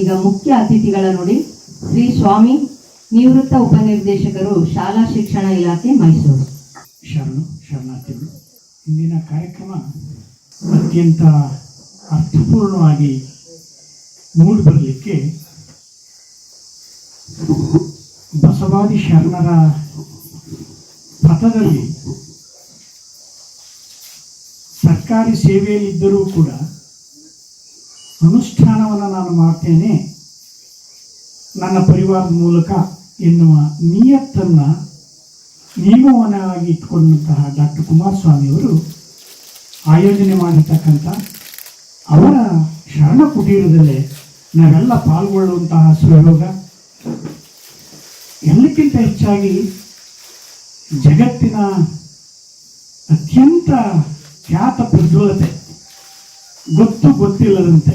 ಈಗ ಮುಖ್ಯ ಅತಿಥಿಗಳ ನೋಡಿ. ಶ್ರೀ ಸ್ವಾಮಿ, ನಿವೃತ್ತ ಉಪನಿರ್ದೇಶಕರು, ಶಾಲಾ ಶಿಕ್ಷಣ ಇಲಾಖೆ, ಮೈಸೂರು. ಶರಣು, ಶರಣಾರ್ಥಿಗಳು. ಇಂದಿನ ಕಾರ್ಯಕ್ರಮ ಅತ್ಯಂತ ಅರ್ಥಪೂರ್ಣವಾಗಿ ಮೂಡಿಬರಲಿಕ್ಕೆ ಬಸವಾದಿ ಶರಣರ ಪಥದಲ್ಲಿ ಸರ್ಕಾರಿ ಸೇವೆಯಲ್ಲಿದ್ದರೂ ಕೂಡ ಅನುಷ್ಠಾನವನ್ನು ನಾನು ಮಾಡ್ತೇನೆ. ನನ್ನ ಪರಿವಾರದ ಮೂಲಕ ಎನ್ನುವ ನಿಯತ್ತನ್ನು ನಿಯಮವನ್ನಾಗಿ ಇಟ್ಕೊಂಡಂತಹ ಡಾಕ್ಟರ್ ಕುಮಾರಸ್ವಾಮಿಯವರು ಆಯೋಜನೆ ಮಾಡಿರ್ತಕ್ಕಂಥ ಅವರ ಶರಣ ಕುಟೀರದಲ್ಲೇ ನಾವೆಲ್ಲ ಪಾಲ್ಗೊಳ್ಳುವಂತಹ ಸುಯೋಗ ಎಲ್ಲಕ್ಕಿಂತ ಹೆಚ್ಚಾಗಿ ಜಗತ್ತಿನ ಅತ್ಯಂತ ಖ್ಯಾತ ಪ್ರಜ್ವಲತೆ ಗೊತ್ತು ಗೊತ್ತಿಲ್ಲದಂತೆ,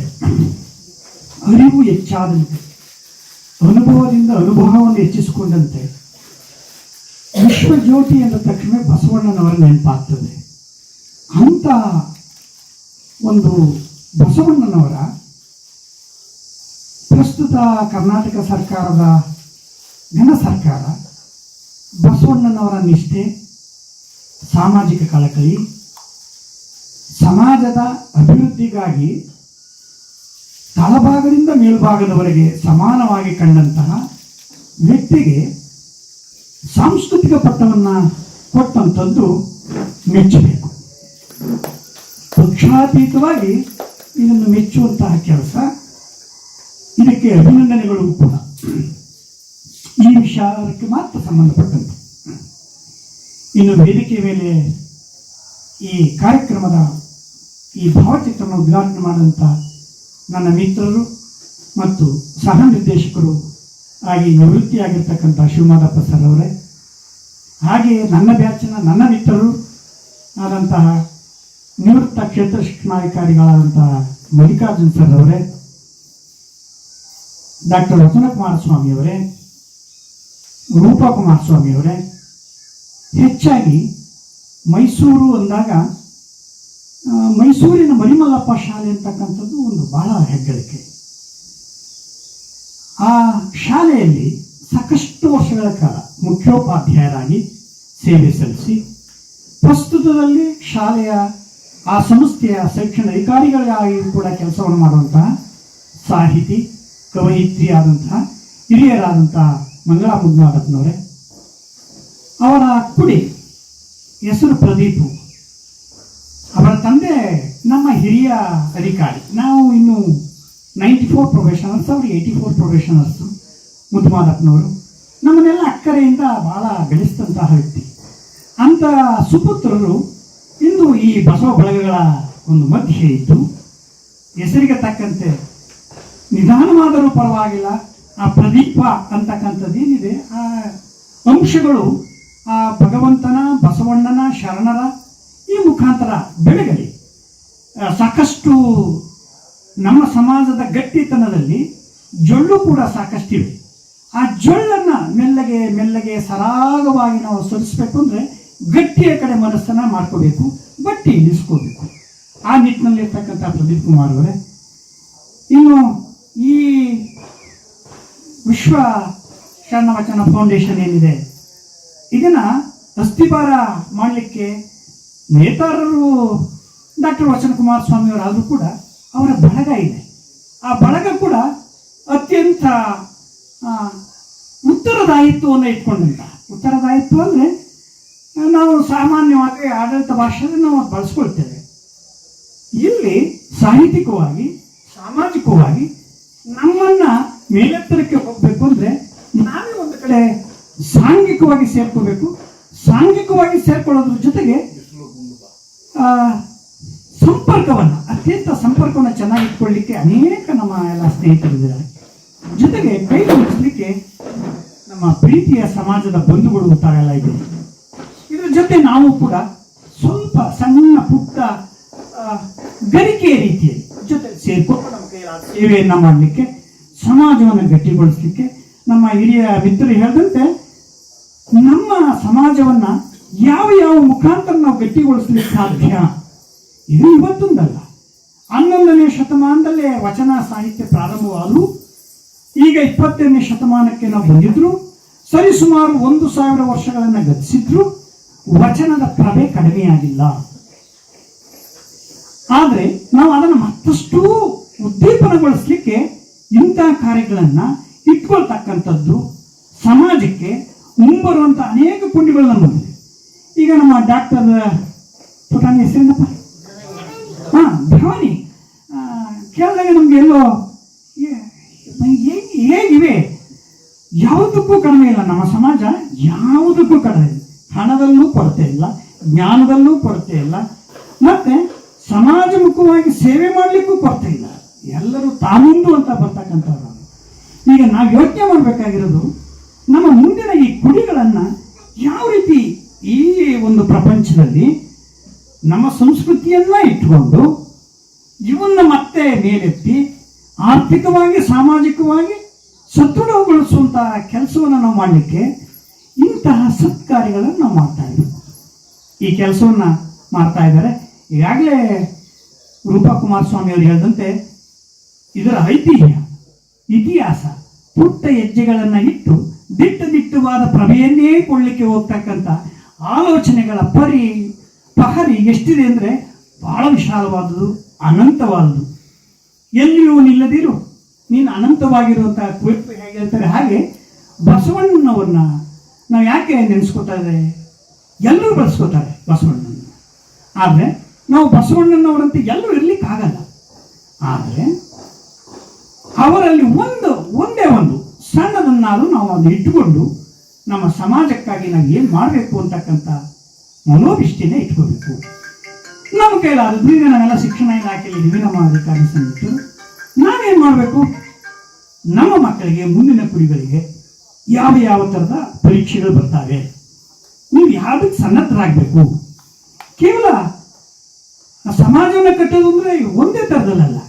ಅರಿವು ಹೆಚ್ಚಾದಂತೆ, ಅನುಭವದಿಂದ ಅನುಭವವನ್ನು ಹೆಚ್ಚಿಸಿಕೊಂಡಂತೆ, ವಿಶ್ವಜ್ಯೋತಿ ಎಂದ ತಕ್ಷಣ ಬಸವಣ್ಣನವರ ನೆನಪಾಗ್ತದೆ. ಅಂತ ಒಂದು ಬಸವಣ್ಣನವರ ಪ್ರಸ್ತುತ ಕರ್ನಾಟಕ ಸರ್ಕಾರದ ಘನ ಸರ್ಕಾರ ಬಸವಣ್ಣನವರ ನಿಷ್ಠೆ, ಸಾಮಾಜಿಕ ಕಳಕಳಿ ಸಮಾಜದ ಅಭಿವೃದ್ಧಿಗಾಗಿ ತಳಭಾಗದಿಂದ ಮೇಲ್ಭಾಗದವರೆಗೆ ಸಮಾನವಾಗಿ ಕಂಡಂತಹ ವ್ಯಕ್ತಿಗೆ ಸಾಂಸ್ಕೃತಿಕ ಪಟ್ಟವನ್ನು ಕೊಟ್ಟಂಥದ್ದು ಮೆಚ್ಚಬೇಕು. ಪಕ್ಷಾತೀತವಾಗಿ ಇದನ್ನು ಮೆಚ್ಚುವಂತಹ ಕೆಲಸ ಇದಕ್ಕೆ ಅಭಿನಂದನೆಗಳು ಕೂಡ. ಈ ವಿಚಾರಕ್ಕೆ ಮಾತ್ರ ಸಂಬಂಧಪಟ್ಟಂತೆ. ಇನ್ನು ವೇದಿಕೆ ಮೇಲೆ ಈ ಕಾರ್ಯಕ್ರಮದ ಈ ಭಾವಚಿತ್ರವನ್ನು ಉದ್ಘಾಟನೆ ಮಾಡಿದಂಥ ನನ್ನ ಮಿತ್ರರು ಮತ್ತು ಸಹ ನಿರ್ದೇಶಕರು ಆಗಿ ನಿವೃತ್ತಿಯಾಗಿರ್ತಕ್ಕಂಥ ಶಿವಮಾದಪ್ಪ ಸರ್ ಅವರೇ, ಹಾಗೆಯೇ ನನ್ನ ಬ್ಯಾಚಿನ ನನ್ನ ಮಿತ್ರರು ಆದಂತಹ ನಿವೃತ್ತ ಕ್ಷೇತ್ರ ಶಿಕ್ಷಣಾಧಿಕಾರಿಗಳಾದಂತಹ ಮಲ್ಲಿಕಾರ್ಜುನ್ ಸರ್ ಅವರೇ, ಡಾಕ್ಟರ್ ವಚನ ಕುಮಾರಸ್ವಾಮಿ ಅವರೇ, ರೂಪಾ ಕುಮಾರಸ್ವಾಮಿ ಅವರೇ, ಹೆಚ್ಚಾಗಿ ಮೈಸೂರು ಅಂದಾಗ ಮೈಸೂರಿನ ಮರಿಮಲ್ಲಪ್ಪ ಶಾಲೆ ಅಂತಕ್ಕಂಥದ್ದು ಒಂದು ಬಹಳ ಹೆಗ್ಗಳಿಕೆ. ಆ ಶಾಲೆಯಲ್ಲಿ ಸಾಕಷ್ಟು ವರ್ಷಗಳ ಕಾಲ ಮುಖ್ಯೋಪಾಧ್ಯಾಯರಾಗಿ ಸೇವೆ ಸಲ್ಲಿಸಿ, ಪ್ರಸ್ತುತದಲ್ಲಿ ಶಾಲೆಯ ಆ ಸಂಸ್ಥೆಯ ಶಿಕ್ಷಣ ಅಧಿಕಾರಿಗಳಾಗಿ ಕೂಡ ಕೆಲಸವನ್ನು ಮಾಡುವಂತಹ ಸಾಹಿತಿ ಕವಯಿತ್ರಿ ಆದಂತಹ ಹಿರಿಯರಾದಂತಹ ಮಂಗಳಾ ಮುದ್ನಾಡಪ್ಪನವರೇ ಅವರ ಕುಡಿ ಹೆಸರು ಪ್ರದೀಪು. ತಂದೆ, ನಮ್ಮ ಹಿರಿಯ ಅಧಿಕಾರಿ. ನಾವು ಇನ್ನು ನೈಂಟಿ ಫೋರ್ ಪ್ರೊಫೆಷನಲ್ಸ್ ಅವರು ಏಯ್ಟಿ ಫೋರ್ ಪ್ರೊಫೆಷನಲ್ಸು ಮುದ್ಮಾದಪ್ಪನವರು ನಮ್ಮನ್ನೆಲ್ಲ ಅಕ್ಕರೆಯಿಂದ ಭಾಳ ಬೆಳೆಸಿದಂತಹ ವ್ಯಕ್ತಿ. ಅಂತ ಸುಪುತ್ರರು ಇಂದು ಈ ಬಸವ ಬಳಗಗಳ ಒಂದು ಮಧ್ಯೆ ಇದ್ದು, ಹೆಸರಿಗೆ ತಕ್ಕಂತೆ ನಿಧಾನವಾದರೂ ಪರವಾಗಿಲ್ಲ, ಆ ಪ್ರದೀಪ ಅಂತಕ್ಕಂಥದ್ದು ಏನಿದೆ, ಆ ಅಂಶಗಳು, ಆ ಭಗವಂತನ, ಬಸವಣ್ಣನ, ಶರಣರ ಈ ಮುಖಾಂತರ ಬೆಳಗಲಿ ಸಾಕಷ್ಟು ನಮ್ಮ ಸಮಾಜದ ಗಟ್ಟಿತನದಲ್ಲಿ ಜೊಳ್ಳು ಕೂಡ ಸಾಕಷ್ಟಿವೆ. ಆ ಜೊಳ್ಳನ್ನು ಮೆಲ್ಲಗೆ ಮೆಲ್ಲಗೆ ಸರಾಗವಾಗಿ ನಾವು ಸರಿಸಬೇಕು ಅಂದರೆ ಗಟ್ಟಿಯ ಕಡೆ ಮನಸ್ಸನ್ನು ಮಾಡ್ಕೋಬೇಕು, ಗಟ್ಟಿ ಇಳಿಸ್ಕೋಬೇಕು. ಆ ನಿಟ್ಟಿನಲ್ಲಿ ಇರ್ತಕ್ಕಂಥ ಪ್ರದೀಪ್ ಕುಮಾರ್ ಅವರೇ, ಇನ್ನು ಈ ವಿಶ್ವ ಶರಣವಚನ ಫೌಂಡೇಶನ್ ಏನಿದೆ, ಇದನ್ನ ಅಸ್ಥಿಭಾರ ಮಾಡಲಿಕ್ಕೆ ನೇತಾರರು ಡಾಕ್ಟರ್ ವಚನ ಸ್ವಾಮಿ ಅವರಾದರೂ ಕೂಡ ಅವರ ಬಳಗ ಇದೆ. ಆ ಬಳಗ ಕೂಡ ಅತ್ಯಂತ ಉತ್ತರದಾಯಿತ್ವವನ್ನು ಇಟ್ಕೊಂಡಂತ. ಉತ್ತರದಾಯಿತ್ವ ಅಂದರೆ ನಾವು ಸಾಮಾನ್ಯವಾಗಿ ಆಡಳಿತ ಭಾಷೆಯಲ್ಲಿ ನಾವು ಬಳಸ್ಕೊಳ್ತೇವೆ. ಇಲ್ಲಿ ಸಾಹಿತ್ಯಿಕವಾಗಿ, ಸಾಮಾಜಿಕವಾಗಿ ನಮ್ಮನ್ನ ಮೇಲೆತ್ತರಕ್ಕೆ ಹೋಗಬೇಕು ಅಂದ್ರೆ ನಾವೇ ಒಂದು ಕಡೆ ಸಾಂಘಿಕವಾಗಿ ಸೇರ್ಕೋಬೇಕು. ಸಾಂಘಿಕವಾಗಿ ಸೇರ್ಕೊಳ್ಳೋದ್ರ ಜೊತೆಗೆ ಸಂಪರ್ಕವನ್ನ, ಅತ್ಯಂತ ಸಂಪರ್ಕವನ್ನು ಚೆನ್ನಾಗಿ ಇಟ್ಕೊಳ್ಳಿಕ್ಕೆ ಅನೇಕ ನಮ್ಮ ಎಲ್ಲ ಸ್ನೇಹಿತರಿದ್ದಾರೆ ಜೊತೆಗೆ ಕೈ ಮುಗಿಸ್ಲಿಕ್ಕೆ ನಮ್ಮ ಪ್ರೀತಿಯ ಸಮಾಜದ ಬಂಧುಗಳು ತಾವೆಲ್ಲ ಇದೆ. ಇದ್ರ ಜೊತೆ ನಾವು ಕೂಡ ಸ್ವಲ್ಪ ಸಣ್ಣ ಪುಟ್ಟ ಗರಿಕೆಯ ರೀತಿಯಲ್ಲಿ ಜೊತೆ ಸೇರಿಕೊಂಡು ನಮ್ಮ ಕೈಲಾದ ಸೇವೆಯನ್ನ ಮಾಡಲಿಕ್ಕೆ, ಸಮಾಜವನ್ನು ಗಟ್ಟಿಗೊಳಿಸ್ಲಿಕ್ಕೆ ನಮ್ಮ ಹಿರಿಯ ಮಿತ್ರರು ಹೇಳಿದಂತೆ ನಮ್ಮ ಸಮಾಜವನ್ನ ಯಾವ ಯಾವ ಮುಖಾಂತರ ನಾವು ಗಟ್ಟಿಗೊಳಿಸ್ಲಿಕ್ಕೆ ಸಾಧ್ಯ? ಇದು ಇವತ್ತೊಂದಲ್ಲ. ಹನ್ನೊಂದನೇ ಶತಮಾನದಲ್ಲೇ ವಚನ ಸಾಹಿತ್ಯ ಪ್ರಾರಂಭವಾದರೂ ಈಗ ಇಪ್ಪತ್ತನೇ ಶತಮಾನಕ್ಕೆ ನಾವು ಬಂದಿದ್ರು. ಸರಿಸುಮಾರು ಒಂದು ಸಾವಿರ ವರ್ಷಗಳನ್ನು ಗತಿಸಿದ್ರು. ವಚನದ ಪ್ರಭೆ ಕಡಿಮೆಯಾಗಿಲ್ಲ ಆದರೆ ನಾವು ಅದನ್ನು ಮತ್ತಷ್ಟು ಉದ್ದೀಪನಗೊಳಿಸ್ಲಿಕ್ಕೆ ಇಂಥ ಕಾರ್ಯಗಳನ್ನು ಇಟ್ಕೊಳ್ತಕ್ಕಂಥದ್ದು ಸಮಾಜಕ್ಕೆ ಮುಂಬರುವಂಥ ಅನೇಕ ಕುಂಡಿಗಳನ್ನ ಬಂದಿದೆ. ಈಗ ನಮ್ಮ ಡಾಕ್ಟರ್ ಪುಟಾಣಿ ಹೆಸರೇನಪ್ಪ? ಹಾ ಭವಾನಿ. ಕೇಳಿದಾಗ ನಮ್ಗೆ ಎಲ್ಲೋ ಹೇಗಿವೆ ಯಾವುದಕ್ಕೂ ಕಡಿಮೆ ಇಲ್ಲ. ನಮ್ಮ ಸಮಾಜ ಯಾವುದಕ್ಕೂ ಕಡಿಮೆ ಇಲ್ಲ. ಹಣದಲ್ಲೂ ಕೊರತೆ ಇಲ್ಲ. ಜ್ಞಾನದಲ್ಲೂ ಕೊರತೆ ಇಲ್ಲ. ಮತ್ತೆ ಸಮಾಜಮುಖವಾಗಿ ಸೇವೆ ಮಾಡಲಿಕ್ಕೂ ಕೊರತೆ ಇಲ್ಲ. ಎಲ್ಲರೂ ತಾನೊಂದು ಅಂತ ಬರ್ತಕ್ಕಂಥವ್ರು ಈಗ ನಾವು ಯೋಚನೆ ಮಾಡಬೇಕಾಗಿರೋದು, ನಮ್ಮ ಮುಂದಿನ ಈ ಕುಡಿಗಳನ್ನು ಯಾವ ರೀತಿ ಈ ಒಂದು ಪ್ರಪಂಚದಲ್ಲಿ ನಮ್ಮ ಸಂಸ್ಕೃತಿಯನ್ನ ಇಟ್ಕೊಂಡು ಇವನ್ನ ಮತ್ತೆ ಮೇಲೆತ್ತಿ ಆರ್ಥಿಕವಾಗಿ, ಸಾಮಾಜಿಕವಾಗಿ ಸದೃಢಗೊಳಿಸುವಂತಹ ಕೆಲಸವನ್ನು ನಾವು ಮಾಡಲಿಕ್ಕೆ ಇಂತಹ ಸತ್ಕಾರ್ಯಗಳನ್ನು ನಾವು ಮಾಡ್ತಾ ಇದ್ದೀವಿ. ಈ ಕೆಲಸವನ್ನು ಮಾಡ್ತಾ ಇದ್ದಾರೆ. ಈಗಾಗಲೇ ರೂಪಾ ಕುಮಾರಸ್ವಾಮಿ ಅವರು ಹೇಳಿದಂತೆ, ಇದರ ಐತಿಹ್ಯ, ಇತಿಹಾಸ ಪುಟ್ಟ ಹೆಜ್ಜೆಗಳನ್ನು ಇಟ್ಟು ದಿಟ್ಟ ದಿಟ್ಟವಾದ ಪ್ರಭೆಯನ್ನೇ ಕೊಡಲಿಕ್ಕೆ ಹೋಗ್ತಕ್ಕಂಥ ಆಲೋಚನೆಗಳ ಪರಿ ಪಹರಿ ಎಷ್ಟಿದೆ ಅಂದರೆ ಬಹಳ ವಿಶಾಲವಾದುದು ಅನಂತವಾದುದು ಎಲ್ಲಿಯೂ ನಿಲ್ಲದಿರು. ನೀನು ಅನಂತವಾಗಿರುವಂತಹ ಕುವೆಂಪು ಹೇಗೆ ಹೇಳ್ತಾರೆ ಹಾಗೆ ಬಸವಣ್ಣನವ್ರನ್ನ ನಾವು ಯಾಕೆ ನೆನೆಸ್ಕೋತಾ ಇದ್ದಾರೆ ಎಲ್ಲರೂ ಬಳಸ್ಕೋತಾರೆ ಬಸವಣ್ಣನ ಆದರೆ ನಾವು ಬಸವಣ್ಣನವರಂತೆ ಎಲ್ಲರೂ ಇರ್ಲಿಕ್ಕಾಗಲ್ಲ. ಆದರೆ ಅವರಲ್ಲಿ ಒಂದು, ಒಂದೇ ಒಂದು ಸಣ್ಣದನ್ನಾದರೂ ನಾವು ಅದನ್ನು ಇಟ್ಟುಕೊಂಡು ನಮ್ಮ ಸಮಾಜಕ್ಕಾಗಿ ನಾವು ಏನು ಮಾಡಬೇಕು ಅಂತಕ್ಕಂಥ ಮನೋಭಿಷ್ಟಿನೇ ಇಟ್ಕೋಬೇಕು. ನಮ್ಮ ಕೈಲಾದದ್ದು ಈಗ ನಾವೆಲ್ಲ ಶಿಕ್ಷಣ ಇಲಾಖೆಯಲ್ಲಿ ನಮ್ಮ ಅಧಿಕಾರಿ ಸಮಿತಿಯರು ನಾವೇನು ಮಾಡಬೇಕು? ನಮ್ಮ ಮಕ್ಕಳಿಗೆ, ಮುಂದಿನ ಕುರಿಗಳಿಗೆ ಯಾವ ಯಾವ ಥರದ ಪರೀಕ್ಷೆಗಳು ಬರ್ತಾವೆ? ನೀವು ಯಾವುದಕ್ಕೆ ಸನ್ನದ್ಧರಾಗಬೇಕು ಕೇವಲ ಸಮಾಜವನ್ನು ಕಟ್ಟೋದು ಅಂದರೆ ಒಂದೇ ಥರದಲ್ಲಲ್ಲ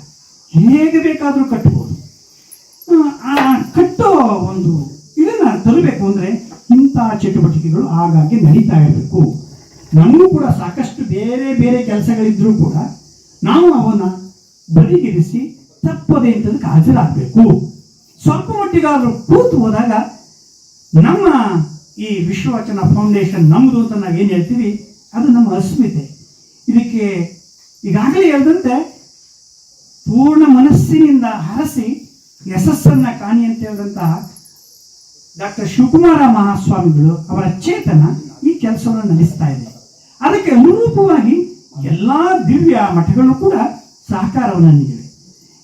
ಹೇಗೆ ಬೇಕಾದರೂ ಕಟ್ಟಬಹುದು ಆ ಕಟ್ಟೋ ಒಂದು ತರಬೇಕು ಅಂದರೆ ಇಂಥ ಚಟುವಟಿಕೆಗಳು ಆಗಾಗ್ಗೆ ನಡೀತಾ ಇರಬೇಕು. ನಮಗೂ ಕೂಡ ಸಾಕಷ್ಟು ಬೇರೆ ಬೇರೆ ಕೆಲಸಗಳಿದ್ರೂ ಕೂಡ ನಾವು ಅವನ್ನ ಬದಿಗಿರಿಸಿ ತಪ್ಪದೆ ಅಂತದಕ್ಕೆ ಹಾಜರಾಗಬೇಕು ಸ್ವಲ್ಪ ಮಟ್ಟಿಗಾದರೂ ಕೂತು ಹೋದಾಗ ನಮ್ಮ ಈ ವಿಶ್ವವಚನ ಫೌಂಡೇಶನ್ ನಮ್ಮದು ಅಂತ ನಾವೇನು ಹೇಳ್ತೀವಿ? ಅದು ನಮ್ಮ ಅಸ್ಮಿತೆ. ಇದಕ್ಕೆ ಈಗಾಗಲೇ ಹೇಳಿದಂತೆ ಪೂರ್ಣ ಮನಸ್ಸಿನಿಂದ ಹರಸಿ ಯಶಸ್ಸನ್ನ ಕಾಣಿ ಅಂತ ಹೇಳಿದಂತಹ ಡಾಕ್ಟರ್ ಶಿವಕುಮಾರ ಮಹಾಸ್ವಾಮಿಗಳು ಅವರ ಚೇತನ ಈ ಕೆಲಸವನ್ನು ನಡೆಸ್ತಾ ಇದೆ. ಅದಕ್ಕೆ ಅನುರೂಪವಾಗಿ ಎಲ್ಲಾ ದಿವ್ಯ ಮಠಗಳು ಕೂಡ ಸಹಕಾರವನ್ನು ನೀಡಿವೆ.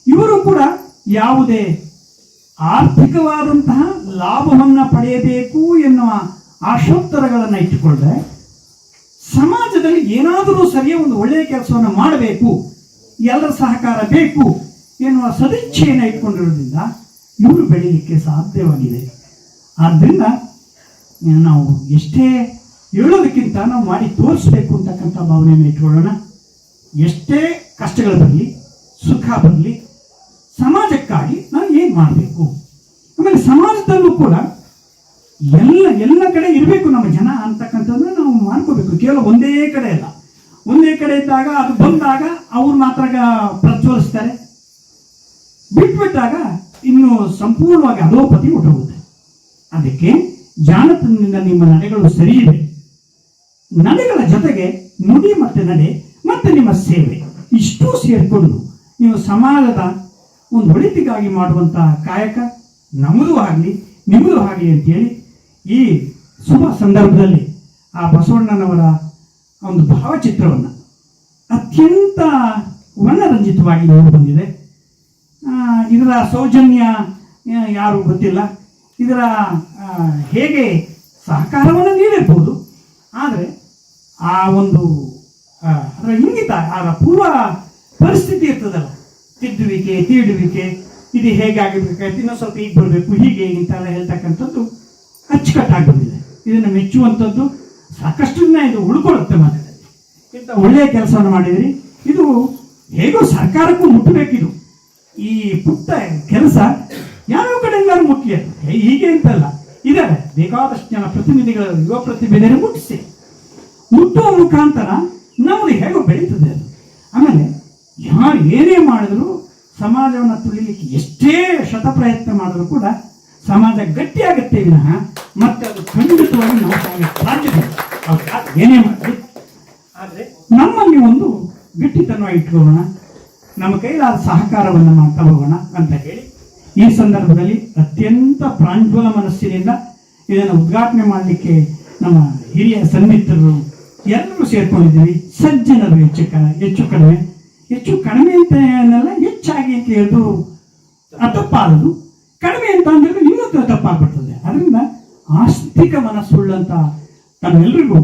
ಇವರು ಕೂಡ ಯಾವುದೇ ಆರ್ಥಿಕವಾದಂತಹ ಲಾಭವನ್ನು ಪಡೆಯಬೇಕು ಎನ್ನುವ ಆಶೋತ್ತರಗಳನ್ನು ಇಟ್ಟುಕೊಳ್ಳದೆ ಸಮಾಜದಲ್ಲಿ ಏನಾದರೂ ಸರಿಯ ಒಂದು ಒಳ್ಳೆಯ ಕೆಲಸವನ್ನು ಮಾಡಬೇಕು, ಎಲ್ಲರ ಸಹಕಾರ ಬೇಕು ಎನ್ನುವ ಸದಿಚ್ಛೆಯನ್ನು ಇಟ್ಕೊಂಡಿರೋದ್ರಿಂದ ಇವರು ಬೆಳೀಲಿಕ್ಕೆ ಸಾಧ್ಯವಾಗಿದೆ. ಆದ್ದರಿಂದ ನಾವು ಎಷ್ಟೇ ಹೇಳೋದಕ್ಕಿಂತ ನಾವು ಮಾಡಿ ತೋರಿಸ್ಬೇಕು ಅಂತಕ್ಕಂಥ ಭಾವನೆಯನ್ನು ಇಟ್ಕೊಳ್ಳೋಣ. ಎಷ್ಟೇ ಕಷ್ಟಗಳು ಬರಲಿ, ಸುಖ ಬರಲಿ, ಸಮಾಜಕ್ಕಾಗಿ ನಾವು ಏನು ಮಾಡಬೇಕು? ಆಮೇಲೆ ಸಮಾಜದಲ್ಲೂ ಕೂಡ ಎಲ್ಲ ಎಲ್ಲ ಕಡೆ ಇರಬೇಕು ನಮ್ಮ ಜನ ಅಂತಕ್ಕಂಥದ್ದನ್ನ ನಾವು ಮಾಡ್ಕೋಬೇಕು. ಕೇವಲ ಒಂದೇ ಕಡೆ ಅಲ್ಲ. ಒಂದೇ ಕಡೆ ಇದ್ದಾಗ, ಅದು ಬಂದಾಗ ಅವ್ರು ಮಾತ್ರ ಪ್ರಜ್ವಲಿಸ್ತಾರೆ. ಬಿಟ್ಬಿಟ್ಟಾಗ ಇನ್ನು ಸಂಪೂರ್ಣವಾಗಿ ಅಧೋಪತಿ ಹೊರಟೋಗುತ್ತೆ ಅದಕ್ಕೆ ಜಾಣತನದಿಂದ ನಿಮ್ಮ ನಡೆಗಳು ಸರಿ ಇವೆ. ನಡೆಗಳ ಜೊತೆಗೆ ನುಡಿ ಮತ್ತೆ ನಡೆ, ಮತ್ತೆ ನಿಮ್ಮ ಸೇವೆ. ಇಷ್ಟೂ ಸೇರಿಕೊಂಡು ನೀವು ಸಮಾಜದ ಒಂದು ಒಳಿತಿಗಾಗಿ ಮಾಡುವಂತಹ ಕಾಯಕ ನಮ್ಮದು ಆಗಲಿ ನಿಮ್ಮದು ಆಗಲಿ ಅಂತೇಳಿ ಈ ಶುಭ ಸಂದರ್ಭದಲ್ಲಿ ಆ ಬಸವಣ್ಣನವರ ಒಂದು ಭಾವಚಿತ್ರವನ್ನು ಅತ್ಯಂತ ವರ್ಣರಂಜಿತವಾಗಿ ನೋಡಿ ಬಂದಿದೆ. ಇದರ ಸೌಜನ್ಯ ಯಾರು ಗೊತ್ತಿಲ್ಲ. ಇದರ ಹೇಗೆ ಸಹಕಾರವನ್ನು ನೀಡಿರ್ಬೋದು. ಆದರೆ ಆ ಒಂದು ಅದರ ಇಂಗಿತ, ಅದರ ಪೂರ್ವ ಪರಿಸ್ಥಿತಿ ಇರ್ತದಲ್ಲ. ತಿದ್ದುವಿಕೆ, ತೀಡುವಿಕೆ, ಇದು ಹೇಗಾಗಬೇಕಾಯ್ತು ಇನ್ನೊಂದು ಸ್ವಲ್ಪ ಹೀಗೆ ಬರಬೇಕು. ಹೀಗೆ ಇಂತೆಲ್ಲ ಹೇಳ್ತಕ್ಕಂಥದ್ದು ಅಚ್ಚುಕಟ್ಟಾಗಿ ಬಂದಿದೆ. ಇದನ್ನು ಮೆಚ್ಚುವಂಥದ್ದು ಸಾಕಷ್ಟು ದಿನ ಇದು ಉಳ್ಕೊಳ್ಳುತ್ತೆ ಮನೆಯಲ್ಲಿ ಇಂಥ ಒಳ್ಳೆಯ ಕೆಲಸವನ್ನು ಮಾಡಿದಿರಿ. ಇದು ಹೇಗೋ ಸರ್ಕಾರಕ್ಕೂ ಮುಟ್ಟಬೇಕಿದು. ಈ ಪುಟ್ಟ ಕೆಲಸ ಯಾವ ಕಡೆ ಮುಟ್ಲಿ ಮುಖ್ಯ ಹೀಗೆ ಅಂತಲ್ಲ. ಇದ್ದಾರೆ ಬೇಕಾದಷ್ಟು ಜನ ಪ್ರತಿನಿಧಿಗಳ ಯುವ ಪ್ರತಿಭೆಯನ್ನು ಮುಟ್ಟಿಸಿ. ಮುಟ್ಟುವ ಮುಖಾಂತರ ನಮ್ಮದು ಹೇಗೋ ಬೆಳೀತದೆ ಅದು. ಆಮೇಲೆ ಯಾರು ಏನೇ ಮಾಡಿದ್ರು ಸಮಾಜವನ್ನು ತುಳಿಲಿಕ್ಕೆ ಎಷ್ಟೇ ಶತಪ್ರಯತ್ನ ಮಾಡಿದ್ರು ಕೂಡ ಸಮಾಜ ಗಟ್ಟಿಯಾಗುತ್ತೆ ವಿನಃ ಮತ್ತೆ ಅದು ಖಂಡಿತವಾಗಿ ನಾವು ಸಾಧ್ಯತೆ. ಏನೇ ಮಾಡಿ ಆದರೆ ನಮ್ಮಲ್ಲಿ ಒಂದು ಗಟ್ಟಿತನ ಇಟ್ಕೊಳ್ಳೋಣ. ನಮ್ಮ ಕೈಲಾದ ಸಹಕಾರವನ್ನು ಮಾಡ್ತಾ ಹೋಗೋಣ ಅಂತ ಹೇಳಿ ಈ ಸಂದರ್ಭದಲ್ಲಿ ಅತ್ಯಂತ ಪ್ರಾಂಜಲ ಮನಸ್ಸಿನಿಂದ ಇದನ್ನು ಉದ್ಘಾಟನೆ ಮಾಡಲಿಕ್ಕೆ ನಮ್ಮ ಹಿರಿಯ ಸನ್ನಿಹಿತರು ಎಲ್ಲರೂ ಸೇರ್ಕೊಂಡಿದ್ದೀವಿ. ಸಜ್ಜನರು ಹೆಚ್ಚು ಕ, ಹೆಚ್ಚು ಕಡಿಮೆ. ಹೆಚ್ಚು ಕಡಿಮೆ ಅಂತ ಏನಲ್ಲ, ಹೆಚ್ಚಾಗಿ ಅಂತ ಹೇಳಿದ್ರು ತಪ್ಪಾದದು ಕಡಿಮೆ ಅಂತ ಅಂದ್ರೆ ಇನ್ನೂ ತಪ್ಪಾಗ್ಬಿಡ್ತದೆ. ಅದರಿಂದ ಆಸ್ತಿಕ ಮನಸ್ಸುಳ್ಳಂತ ತಮ್ಮೆಲ್ಲರಿಗೂ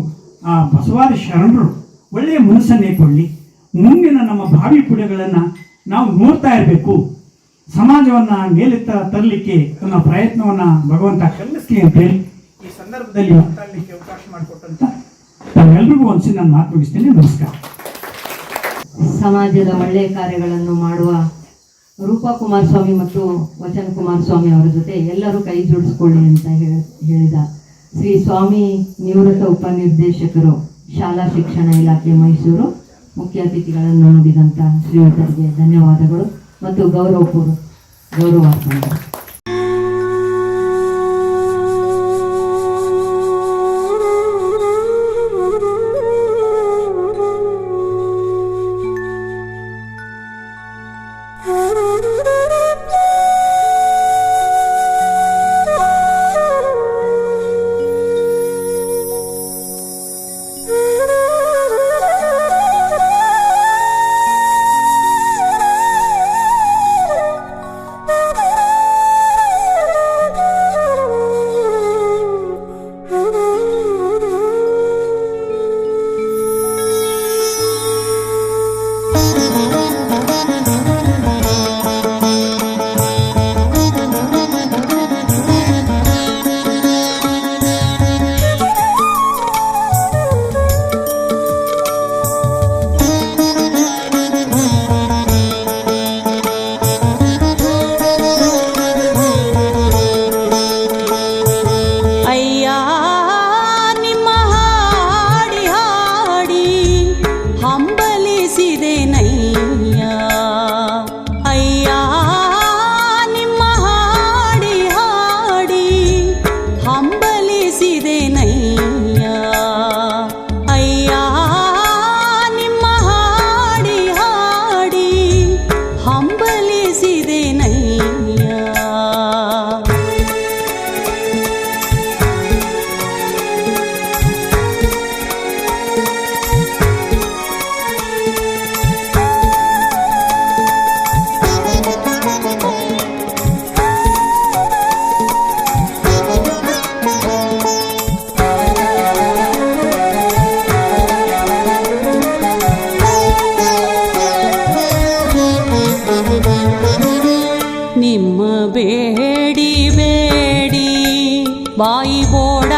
ಆ ಬಸವಾದಿ ಶರಣರು ಒಳ್ಳೆಯ ಮನಸ್ಸನ್ನೇ ಕೊಡಲಿ. ಮುಂದಿನ ನಮ್ಮ ಭಾವಿ ಪುಣ್ಯಗಳನ್ನು ನಾವು ನೋಡ್ತಾ ಇರಬೇಕು. ಸಮಾಜವನ್ನ ಮೇಲೆತ್ತ ತರಲಿಕ್ಕೆ ತನ್ನ ಪ್ರಯತ್ನವನ್ನ ಭಗವಂತ ಕಲಿಸ್ಲಿ ಅಂತ ಹೇಳಿ ಈ ಸಂದರ್ಭದಲ್ಲಿ ಮಾತಾಡಲಿಕ್ಕೆ ಅವಕಾಶ ಮಾಡಿಕೊಟ್ಟಂತ ತಾವೆಲ್ಲರಿಗೂ ಒಂದ್ಸಿ ನಾನು ಮಾತು ಮುಗಿಸ್ತೇನೆ. ನಮಸ್ಕಾರ. ಸಮಾಜದ ಒಳ್ಳೆಯ ಕಾರ್ಯಗಳನ್ನು ಮಾಡುವ ರೂಪಾ ಕುಮಾರಸ್ವಾಮಿ ಮತ್ತು ವಚನ ಕುಮಾರಸ್ವಾಮಿ ಅವರ ಜೊತೆ ಎಲ್ಲರೂ ಕೈ ಜೋಡಿಸ್ಕೊಳ್ಳಿ ಅಂತ ಹೇಳ- ಹೇಳಿದ ಶ್ರೀ ಸ್ವಾಮಿ ನಿವೃತ್ತ ಉಪನಿರ್ದೇಶಕರು ಶಾಲಾ ಶಿಕ್ಷಣ ಇಲಾಖೆ ಮೈಸೂರು ಮುಖ್ಯ ಅತಿಥಿಗಳನ್ನು ನೋಡಿದಂಥ ಶ್ರೀಯುತರಿಗೆ ಧನ್ಯವಾದಗಳು. ಮತ್ತು ಗೌರವಪೂರ್ವ ಗೌರವಾರ್ಪಣೆ ಬೇಡಿ ಬೇಡಿ ಬಾಯಿ ಬೋಡ